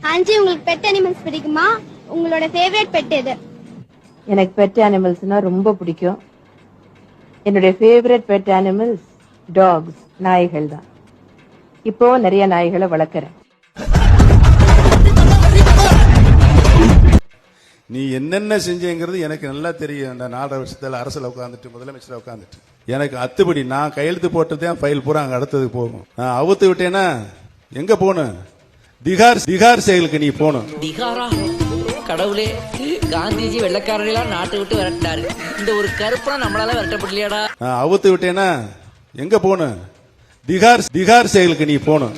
ஆஞ்சி உங்களுக்கு pet animals பிடிக்குமா? உங்களோட ஃபேவரட் பெட் எது? எனக்கு பெட் அனிமல்ஸ்னா ரொம்ப பிடிக்கும். என்னுடைய ஃபேவரட் பெட் அனிமல்ஸ் டாக்ஸ் நாய்கள் தான். இப்போ நிறைய நாய்களை வளர்க்குறேன். நீ என்னென்ன செஞ்சேங்கிறது எனக்கு நல்லா தெரியும். இந்த நாலரை வருஷத்துல அரசுல உட்காந்துட்டு முதலமைச்சர் உட்காந்துட்டு எனக்கு அத்துப்படி நான் கையெழுத்து போட்டதே ஃபைல் பூரா அங்க அடுத்ததுக்கு போகும். நான் அவுத்து விட்டேன்னா எங்க போகணும்? திகார் திகார் செயலுக்கு நீ போகணும் திகாரா? கடவுளே காந்திஜி வெள்ளக்காரர்களெல்லாம் நாட்டை விட்டு விரட்டினாரு இந்த ஒரு கருப்பனா நம்மளால விரட்டப்படலையாடா? அவுத்து விட்டேன்னா எங்க போகணும் திகார் திகார் செயலுக்கு நீ போகணும்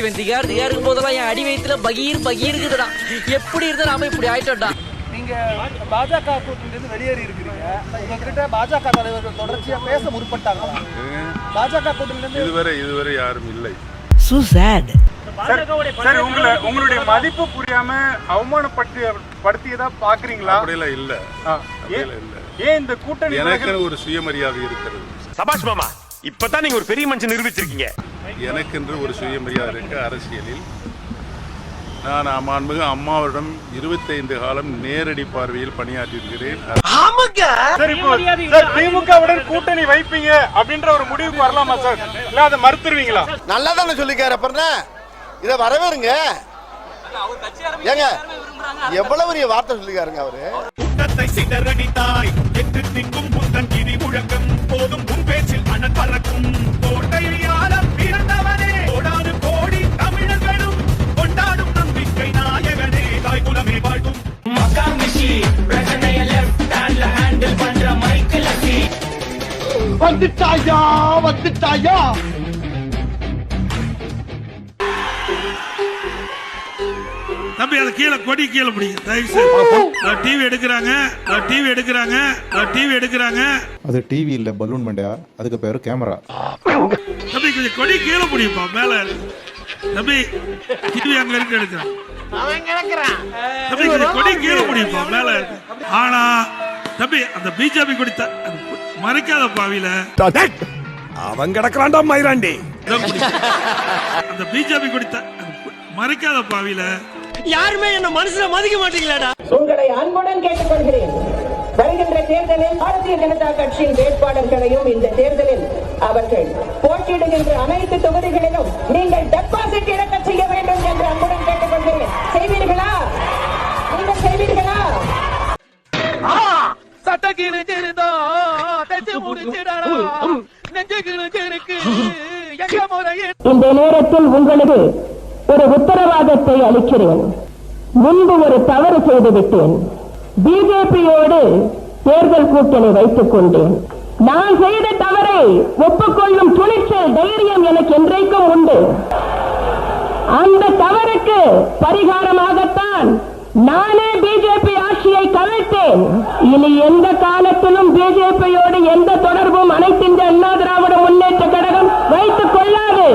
இவன் திகார் திகாருக்கு போதெல்லாம் என் அடி வயித்துல பகீர் பகீருக்குதுடா எப்படி இருந்தா நாம இப்படி ஆயிட்டோம்டா. நீங்க பாஜக கூட்டணியிலிருந்து வெளியேறி இருக்கிறீங்க. உங்ககிட்ட பாஜக தலைவர்கள் தொடர்ச்சியா பேச முற்பட்டாங்களா? பாஜக கூட்டணியிலிருந்து இதுவரை இதுவரை யாரும் இல்லை. சோ சேட் சரி உங்களை உங்களுடைய மதிப்பு புரியாம அவமானப்பட்டு படுத்தியதா பாக்குறீங்களா? அப்படியெல்லாம் இல்ல. இல்ல. ஏன் இந்த கூட்டணி எனக்கு ஒரு சுயமரியாதை இருக்கிறது. சபாஷ் மாமா இப்பதான் நீங்க ஒரு பெரிய மனுஷன் நிரூபிச்சிருக்கீங்க. எனக்கென்று ஒரு சுயமரியாதை இருக்கு அரசியலில். நான் மாண்புமிகு அம்மாவிடம் இருபத்தைந்து காலம் நேரடி பார்வையில் பணியாற்றியிருக்கிறேன். சரி இப்போ சார் திமுகவுடன் கூட்டணி வைப்பீங்க அப்படின்ற ஒரு முடிவுக்கு வரலாமா சார்? இல்ல அதை மறுத்துருவீங்களா? நல்லா தானே சொல்லிக்காரு அப்புறம் இத வரவேறுங்க. ஏங்க எவ்வளவு பெரிய வார்த்தை சொல்லிக்காருங்க அவரு? கூட்டத்தை சிதறடித்தாய் எட்டு திக்கும் புத்தன் கிரி முழக்கம் போதும் வந்துட்டாயா வந்துட்டாயா? தம்பி அது கீழே கொடி கீழே பிடிங்க. தயவு செய்து. டிவி எடுக்கிறாங்க. டிவி எடுக்கிறாங்க. டிவி எடுக்கிறாங்க. அது டிவி இல்ல பலூன் மண்டையா அதுக்கு பேரு கேமரா தம்பி கொஞ்சம் கொடி கீழே பிடிப்பா மேல. தம்பி டிவி அங்க இருக்கு எடுக்கிறான். தம்பி கொஞ்சம் கொடி கீழே பிடிப்பா மேல. இருக்கு ஆனா தம்பி அந்த பிஜேபி கொடி த- அது மறைக்காத பாவியில. அவன் கிடக்குறான்டா மயிராண்டி. அந்த பிஜேபி கொடி த- அது மறைக்காத பாவியில. யாருமே என்ன மனுஷன மதிக்க மாட்டீங்களாடா. உங்களை அன்புடன் கேட்டுக்கொள்கிறேன். வருகின்ற தேர்தலில் பாரதிய ஜனதா கட்சியின் வேட்பாளர்களையும் இந்த தேர்தலில் அவர்கள் போட்டியிடுகின்ற அனைத்து தொகுதிகளிலும் நீங்கள் டெபாசிட் இழக்க செய்ய வேண்டும் என்று அன்புடன் கேட்டுக்கொள்கிறேன் செய்வீர்களா நீங்கள் செய்வீர்களா சட்ட கிழிஞ்சிருந்தோ தச்சு முடிச்சிடா நெஞ்சு கிழிஞ்சிருக்கு எங்க முறையில் இந்த நேரத்தில் உங்களுக்கு ஒரு உத்தரவாதத்தை அளிக்கிறேன். முன்பு ஒரு தவறு செய்து விட்டேன். பிஜேபியோடு தேர்தல் கூட்டணி வைத்துக் கொண்டேன். நான் செய்த தவறை ஒப்புக்கொள்ளும் துணிச்சல் தைரியம் எனக்கு என்றைக்கும் உண்டு. அந்த தவறுக்கு பரிகாரமாகத்தான் நானே பிஜேபி ஆட்சியை கவிழ்த்தேன் இனி எந்த காலத்திலும் பிஜேபியோடு எந்த தொடர்பும் அனைத்திந்திய அண்ணா திராவிட முன்னேற்ற கழகம் வைத்துக் கொள்ளாது.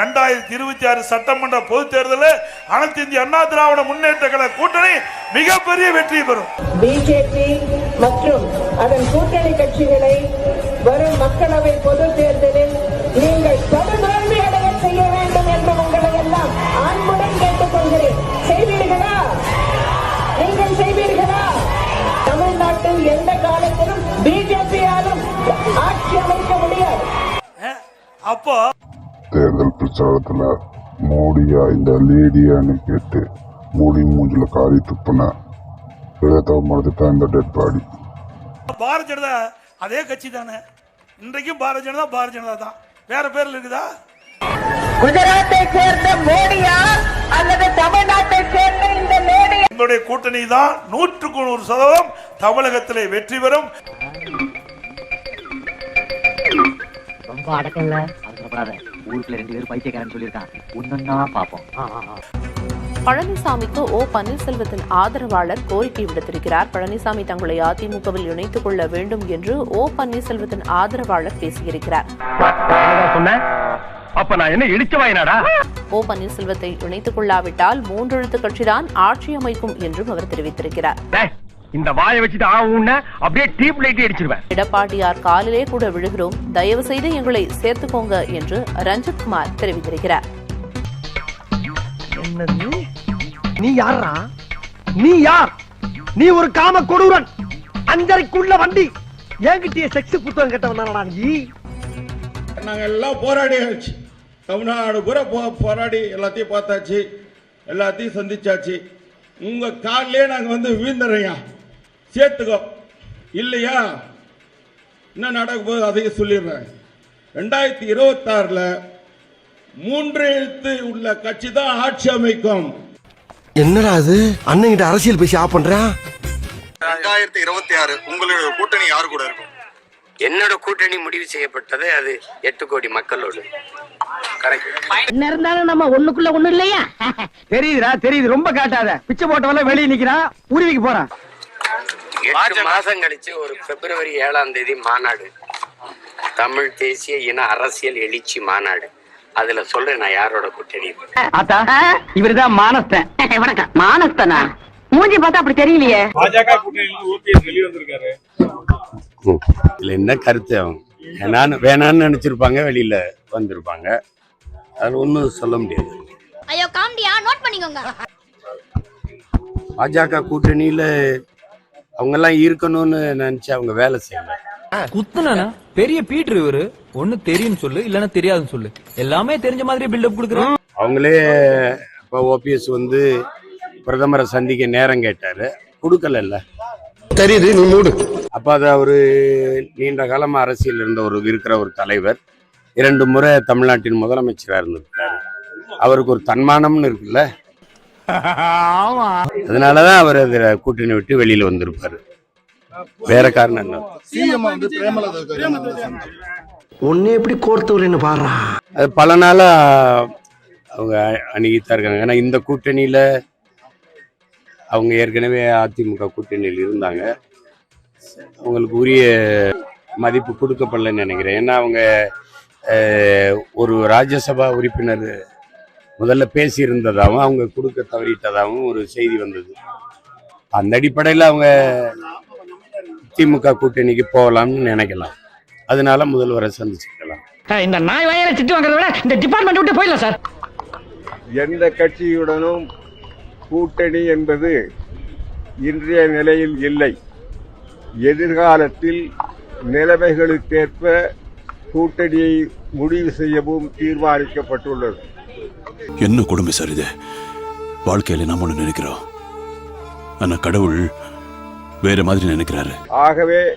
ரெண்டாயிரத்தி இருபத்தி ஆறு சட்டமன்ற பொதுத் தேர்தலில் அனைத்து இந்திய அண்ணா திராவிட முன்னேற்ற கழக கூட்டணி மிகப்பெரிய வெற்றி பெறும். பிஜேபி மற்றும் அதன் கூட்டணி கட்சிகளை வரும் மக்களவை பொது தேர்தலில் அப்போ தேர்தல் பிரச்சாரத்துல மோடியா இந்த லேடியான்னு கேட்டு மோடி மூஞ்சில காரி துப்புன மறந்துட்டா இந்த டெட் பாடி பாரதிய ஜனதா அதே கட்சி தானே. இன்றைக்கும் பாரதிய ஜனதா பாரதிய ஜனதா தான். வேற பேர்ல இருக்குதா? குஜராத்தை சேர்ந்த மோடியா அல்லது தமிழ்நாட்டை சேர்ந்த இந்த லேடி எங்களுடைய கூட்டணி தான் நூற்றுக்கு நூறு சதவீதம் தமிழகத்திலே வெற்றி பெறும். ரொம்ப அடக்கல அவசரப்படாத ஊருக்குள்ள ரெண்டு பேரும் பைத்தியக்காரன் சொல்லியிருக்கான். ஒன்னொன்னா பாப்போம் பழனிசாமிக்கு ஓ பன்னீர்செல்வத்தின் ஆதரவாளர் கோரிக்கை விடுத்திருக்கிறார். பழனிசாமி தங்களை அதிமுகவில் இணைத்துக் கொள்ள வேண்டும் என்று ஓ பன்னீர்செல்வத்தின் ஆதரவாளர் பேசியிருக்கிறார். சொன்ன? அப்ப நான் என்ன இடிச்ச வாயினாடா? ஓ பன்னீர்செல்வத்தை இணைத்துக் கொள்ளாவிட்டால் மூன்றெழுத்து கட்சிதான் ஆட்சி அமைக்கும் என்றும் அவர் தெரிவித்திருக்கிறார். இந்த வாயை வச்சுட்டு ஆ உன்ன அப்படியே டீப் லைட் அடிச்சிருவேன். எடப்பாடியார் காலிலே கூட விழுகிறோம். தயவு செய்து எங்களை சேர்த்துக்கோங்க என்று ரஞ்சித் குமார் தெரிவித்திருக்கிறார். என்னது நீ? யாரா நீ யார்? நீ ஒரு காம கொடூரன். அஞ்சரைக்குள்ள வண்டி. என்கிட்டயே செக்ஸ் புத்தகம் கேட்டவனா நீ? நாங்க எல்லாம் போராடியாச்சு தமிழ்நாடு பூரா போ- போராடி எல்லாத்தையும் பார்த்தாச்சு. எல்லாத்தையும் சந்திச்சாச்சு. உங்க காலிலே நாங்க வந்து வீழ்ந்துறோங்க சேர்த்துக்கோ. இல்லையா? என்ன நடக்க போகுது? அதையும் சொல்லிடுறேன். ரெண்டாயிரத்தி இருபத்தாறுல மூன்று எழுத்து உள்ள கட்சி தான் ஆட்சி அமைக்கும். என்னடா அது? அண்ணன்கிட்ட அரசியல் பேசி ஆஃப் பண்றான் ரெண்டாயிரத்தி இருபத்தி ஆறு உங்களுடைய கூட்டணி யாரு கூட இருக்கும்? என்னோட கூட்டணி முடிவு செய்யப்பட்டது அது எட்டு கோடி மக்களோடு. என்ன இருந்தாலும் நம்ம ஒண்ணுக்குள்ள ஒண்ணு இல்லையா? தெரியுதுடா தெரியுது. ரொம்ப காட்டாத. பிச்சை போட்டவன வெளியே நிக்கிறான் உருவிக்கு போறான். எட்டு மாசம் கழிச்சு ஒரு பிப்ரவரி ஏழாம் தேதி மாநாடு. தமிழ் தேசிய இன அரசியல் எழுச்சி மாநாடு. அதுல சொல்றேன் நான் யாரோட கூட்டணி. இவருதான் மானஸ்தன். வணக்கம். மானஸ்தனா? மூஞ்சி பார்த்தா அப்படி தெரியலையே. பாஜக கூட்டணியிலிருந்து ஓபிஎஸ் வெளியே வந்திருக்காரு இதுல என்ன கருத்து? அவங்க வேணான்னு வேணான்னு நினைச்சிருப்பாங்க வெளியில வந்திருப்பாங்க. அது ஒன்றும் சொல்ல முடியாது. ஐயோ காமெடியா நோட் பண்ணிக்கோங்க. பாஜக கூட்டணியில அவங்க எல்லாம் இருக்கணும்னு நினைச்சு அவங்க வேலை செய்யல. குத்துனா பெரிய பீட்ரு இவரு. ஒண்ணு தெரியும் சொல்லு இல்லன்னா தெரியாதுன்னு சொல்லு. எல்லாமே தெரிஞ்ச மாதிரி பில்டப் கொடுக்குறான் அவங்களே இப்போ ஓபிஎஸ் வந்து பிரதமரை சந்திக்க நேரம் கேட்டாரு. கொடுக்கலல்ல. தெரியுது நீ மூடு. அப்ப அது அவரு நீண்ட காலமா அரசியல் இருந்த ஒரு இருக்கிற ஒரு தலைவர். இரண்டு முறை தமிழ்நாட்டின் முதலமைச்சரா இருந்திருக்காரு அவருக்கு ஒரு தன்மானம்னு இருக்குல்ல. அதனாலதான் அவர் அதுல கூட்டணி விட்டு வெளியில வந்திருப்பாரு. வேற காரணம் என்ன? சிஎம் வந்து பிரேமலதா உன்னை எப்படி கோர்த்து வரேன்னு பாடுறா. அது பல நாளா அவங்க அணுகித்தான் இருக்காங்க. ஏன்னா இந்த கூட்டணியில அவங்க ஏற்கனவே அதிமுக கூட்டணியில் இருந்தாங்க. அவங்களுக்கு உரிய மதிப்பு கொடுக்கப்படலைன்னு நினைக்கிறேன். ஏன்னா அவங்க ஒரு ராஜ்யசபா உறுப்பினர் முதல்ல பேசியிருந்ததாகவும் அவங்க கொடுக்க தவறிட்டதாகவும் ஒரு செய்தி வந்தது. அந்த அடிப்படையில் அவங்க திமுக கூட்டணிக்கு போகலாம்னு நினைக்கலாம். அதனால முதல்வரை சந்திச்சுக்கலாம். இந்த நாய் வயல திட்டு வாங்குறத விட இந்த டிபார்ட்மெண்ட் விட்டு போயிடலாம் சார். எந்த கட்சியுடனும் கூட்டணி என்பது இன்றைய நிலையில் இல்லை. எதிர்காலத்தில் நிலைமைகளுக்கேற்ப கூட்டணியை முடிவு செய்யவும் தீர்மானிக்கப்பட்டுள்ளது. என்ன கொடுமை சார் இது? வாழ்க்கையில நாம ஒண்ணு நினைக்கிறோம். ஆனா கடவுள் வேற மாதிரி நினைக்கிறாரு. ஆகவே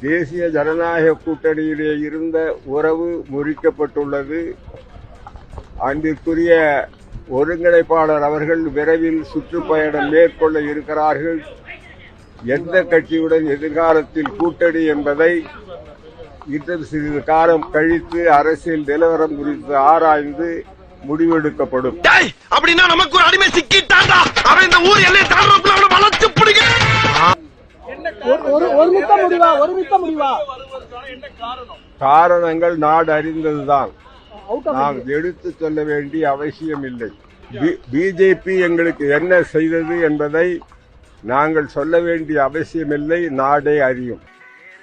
தேசிய ஜனநாயக கூட்டணியிலே இருந்த உறவு முறிக்கப்பட்டுள்ளது. அன்பிற்குரிய ஒருங்கிணைப்பாளர் அவர்கள் விரைவில் சுற்றுப்பயணம் மேற்கொள்ள இருக்கிறார்கள். எந்த கட்சியுடன் எதிர்காலத்தில் கூட்டணி என்பதை இன்னும் சிறிது காலம் கழித்து அரசியல் நிலவரம் குறித்து ஆராய்ந்து முடிவெடுக்கப்படும். அப்படின்னா நமக்கு ஒரு அடிமை சிக்கிட்டான்டா. அவன் இந்த ஊர் எல்லையை தாண்டறதுக்குள்ள அவனை வளர்த்து பிடிங்க. ஒருமித்த முடிவா? ஒருமித்த முடிவா? காரணங்கள் நாடு அறிந்ததுதான். நாம் எடுத்து சொல்ல வேண்டிய அவசியம் இல்லை பிஜேபி எங்களுக்கு என்ன செய்தது என்பதை நாங்கள் சொல்ல வேண்டிய அவசியமில்லை. நாடே அறியும்.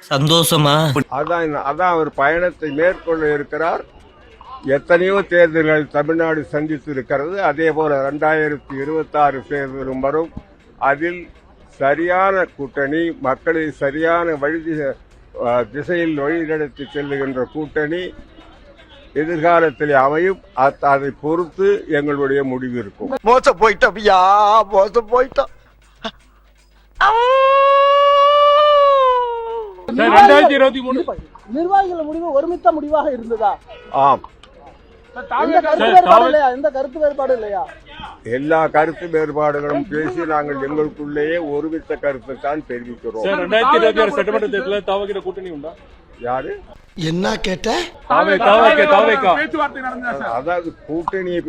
சந்தோஷமா? அதான் அதான் அவர் பயணத்தை மேற்கொள்ள இருக்கிறார். எத்தனையோ தேர்தல்கள் தமிழ்நாடு சந்தித்து இருக்கிறது அதே போல ரெண்டாயிரத்தி இருபத்தி ஆறு தேர்தலும் வரும். அதில் சரியான கூட்டணி மக்களை சரியான வழி திசையில் வழிநடத்தி செல்லுகின்ற கூட்டணி எதிர்காலத்தில் அமையும். அத்- அதை பொறுத்து எங்களுடைய முடிவு இருக்கும். மோச போயிட்டோம். யா மோச போயிட்டோம். ரெண்டாயிரத்தி இருபத்தி மூணு. நிர்வாகிகள் முடிவு ஒருமித்த முடிவாக இருந்ததா? ஆம். எல்லா கருத்து வேறுபாடுகளும் பேசி நாங்கள் எங்களுக்குள்ளேயே ஒருமித்த கருத்தை தான் தெரிவிக்கிறோம். சட்டமன்ற தேர்தலில் தாவகிற கூட்டணி உண்டா? யாரு? என்ன கேட்ட? அதாவது கூட்டணியை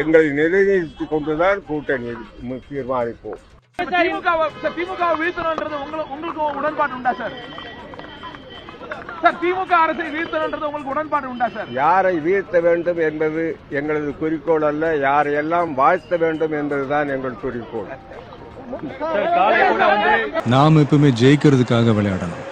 எங்களை நிலைநிறுத்தி கொண்டுதான் கூட்டணியை தீர்மானிப்போம். திமுக உங்களுக்கு உடன்பாடு உண்டா சார்? சார் திமுக அரசை வீழ்த்தணுன்றது உங்களுக்கு உடன்பாடு உண்டா சார்? யாரை வீழ்த்த வேண்டும் என்பது எங்களது குறிக்கோள் அல்ல யாரையெல்லாம் வாழ்த்த வேண்டும் என்பதுதான் எங்கள் குறிக்கோள். நாம் எப்பவுமே ஜெயிக்கிறதுக்காக விளையாடணும்.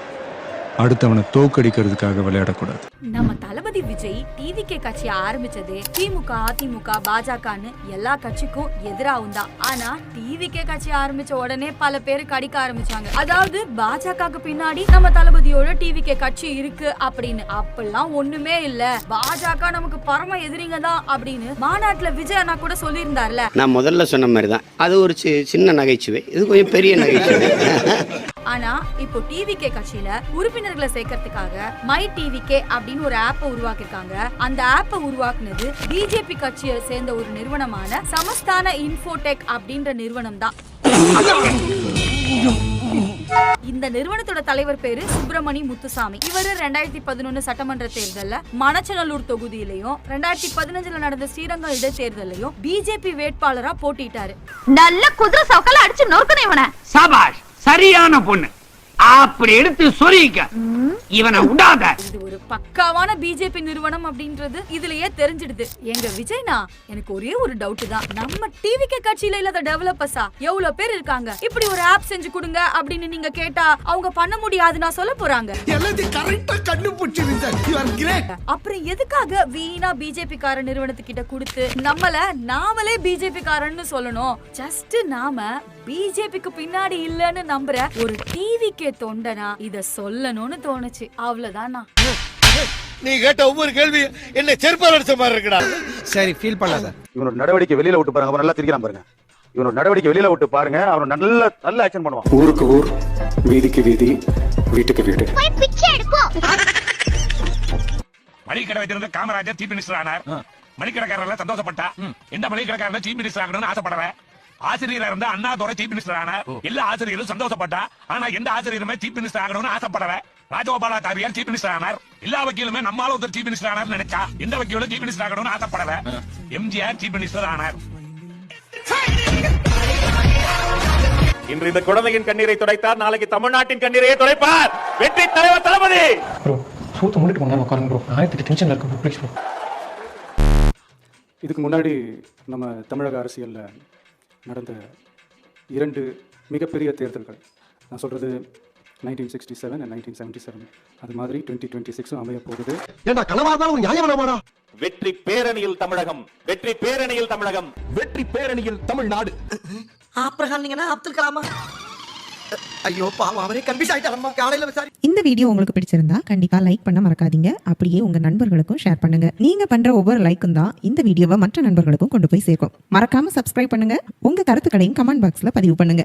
அடுத்தவனை தோக்கடிக்கிறதுக்காக விளையாடக்கூடாது. நம்ம தளபதி விஜய் டிவி கே கட்சி ஆரம்பிச்சதே திமுக அதிமுக பாஜகன்னு எல்லா கட்சிக்கும் எதிராவும் தான். ஆனா டிவிகே கட்சி ஆரம்பிச்ச உடனே பல பேர் கடிக்க ஆரம்பிச்சாங்க. அதாவது பாஜகவுக்கு பின்னாடி நம்ம தளபதியோட டிவிகே கட்சி இருக்கு அப்படின்னு. அப்பெல்லாம் ஒண்ணுமே இல்ல. பாஜக நமக்கு பரம எதிரிங்க தான் அப்படின்னு மாநாட்டுல விஜய் அண்ணா கூட சொல்லியிருந்தார்ல. நான் முதல்ல சொன்ன மாதிரி தான் அது ஒரு சி- சின்ன நகைச்சுவை. இது கொஞ்சம் பெரிய நகைச்சுவை. ஆனா இப்போ டிவிகே கட்சியில உறுப்பினர்களை சேர்க்கறதுக்காக மை டிவிகே அப்படின்னு ஒரு ஆப்பை உருவாக்கிருக்காங்க அந்த ஆப்பை உருவாக்குனது பிஜேபி கட்சியை சேர்ந்த ஒரு நிறுவனமான சமஸ்தான இன்ஃபோடெக் அப்படின்ற நிறுவனம் தான் இந்த நிறுவனத்தோட தலைவர் பேரு சுப்பிரமணி முத்துசாமி. இவரு ரெண்டாயிரத்தி பதினொன்னு சட்டமன்ற தேர்தல்ல மணச்சநல்லூர் தொகுதியிலையும் ரெண்டாயிரத்தி பதினஞ்சுல நடந்த ஸ்ரீரங்கம் இடைத்தேர்தலையும் பிஜேபி வேட்பாளரா போட்டிட்டாரு நல்ல குதிரை சவுக்கல அடிச்சு நொறுக்கணும் இவனை. சபாஷ்! சரியான பொண்ணு. அப்படி எடுத்து சொரிக்க இவனை விடாத இது ஒரு பக்காவான பிஜேபி நிறுவனம் அப்படின்றது இதுலயே தெரிஞ்சிடுது. எங்க விஜய்னா எனக்கு ஒரே ஒரு டவுட் தான். நம்ம டிவிகே கட்சியில இல்லாத டெவலப்பர்ஸா எவ்வளவு பேர் இருக்காங்க? இப்படி ஒரு ஆப் செஞ்சு கொடுங்க அப்படின்னு நீங்க கேட்டா அவங்க பண்ண முடியாது நான் சொல்ல போறாங்க. அப்புறம் எதுக்காக வீணா பிஜேபி கார நிறுவனத்துக்கிட்ட கொடுத்து நம்மள நாமளே பிஜேபி காரன்னு சொல்லணும்? ஜஸ்ட் நாம பிஜேபிக்கு பின்னாடி இல்லன்னு நம்புற ஒரு டிவிக்கே தொண்டனா? இத சொல்லணும்னு தோணுச்சு. அவ்வளவுதான்? நான் நீ கேட்ட ஒவ்வொரு கேள்வி என்ன செருப்பால் அடிச்ச மாதிரி இருக்குடா. சரி ஃபீல் பண்ணாத. இவனோட நடவடிக்கை வெளியில விட்டு பாருங்க அவன் நல்லா திரிக்கிறான் பாருங்க. இவனோட நடவடிக்கை வெளியில விட்டு பாருங்க அவன் நல்ல நல்ல ஆக்ஷன் பண்ணுவான். ஊருக்கு ஊர் வீதிக்கு வீதி வீட்டுக்கு வீடு. பிச்சை எடுப்போம் மளிகை வைத்திருந்த காமராஜர் சீஃப் மினிஸ்டர் ஆனார். மளிகடைக்காரர்ல சந்தோஷப்பட்டா. எந்த மளிகடைக்காரர் சீஃப் மினிஸ்டர் ஆகணும்னு ஆசைப்படல ஆசிரியரா இருந்த அண்ணாதுரை சீஃப் மினிஸ்டர் ஆனார் எல்லா ஆசிரியரும் சந்தோஷப்பட்டா. ஆனா எந்த ஆசிரியருமே சீஃப் மினிஸ்டர் ஆகணும்னு ஆசைப்படல. ராஜகோபாலாச்சாரியார் சீஃப் மினிஸ்டர் ஆனார். எல்லா வக்கீலுமே நம்மால ஒருத்தர் சீஃப் மினிஸ்டர் ஆனார் நினைச்சா எந்த வக்கீலும் சீஃப் மினிஸ்டர் ஆகணும்னு ஆசைப்படல. எம்ஜிஆர் சீஃப் மினிஸ்டர் ஆனார். இன்று இந்த குழந்தையின் கண்ணீரை துடைத்தார். நாளைக்கு தமிழ்நாட்டின் கண்ணீரையே துடைப்பார். வெற்றி தலைவர் தளபதி! ப்ரோ சூத்த முடிட்டு உட்காருங்க ப்ரோ ஆயிரத்தி டென்ஷன்ல இருக்கு ப்ரோ ப்ளீஸ் ப்ரோ இதுக்கு முன்னாடி நம்ம தமிழக அரசியலில் நடந்த இரண்டு மிகப்பெரிய தேர்தல்கள் நான் சொல்கிறது nineteen sixty seven and nineteen seventy seven அது மாதிரி டுவெண்ட்டி டுவெண்ட்டி சிக்ஸும் அமைய போகுது ஏண்டா இருந்தாலும் ஒரு நியாயம் வேணாமாடா வெற்றி பேரணியில் தமிழகம் வெற்றி பேரணியில் தமிழகம் வெற்றி பேரணியில் தமிழ்நாடு அப்புறம் நீங்கன்னா அப்துல் கலாமா ஐயோ பாவம் அவரே கன்ஃபியூஸ் ஆயிட்டாரம்மா. காலையில விசாரி இந்த வீடியோ உங்களுக்கு பிடிச்சிருந்தா கண்டிப்பா லைக் பண்ண மறக்காதீங்க. அப்படியே உங்க நண்பர்களுக்கும் ஷேர் பண்ணுங்க. நீங்க பண்ற ஒவ்வொரு லைக்கும் தான் இந்த வீடியோவை மற்ற நண்பர்களுக்கும் கொண்டு போய் சேர்க்கும். மறக்காம சப்ஸ்கிரைப் பண்ணுங்க. உங்க கருத்துக்களையும் கமெண்ட் பாக்ஸ்ல பதிவு பண்ணுங்க.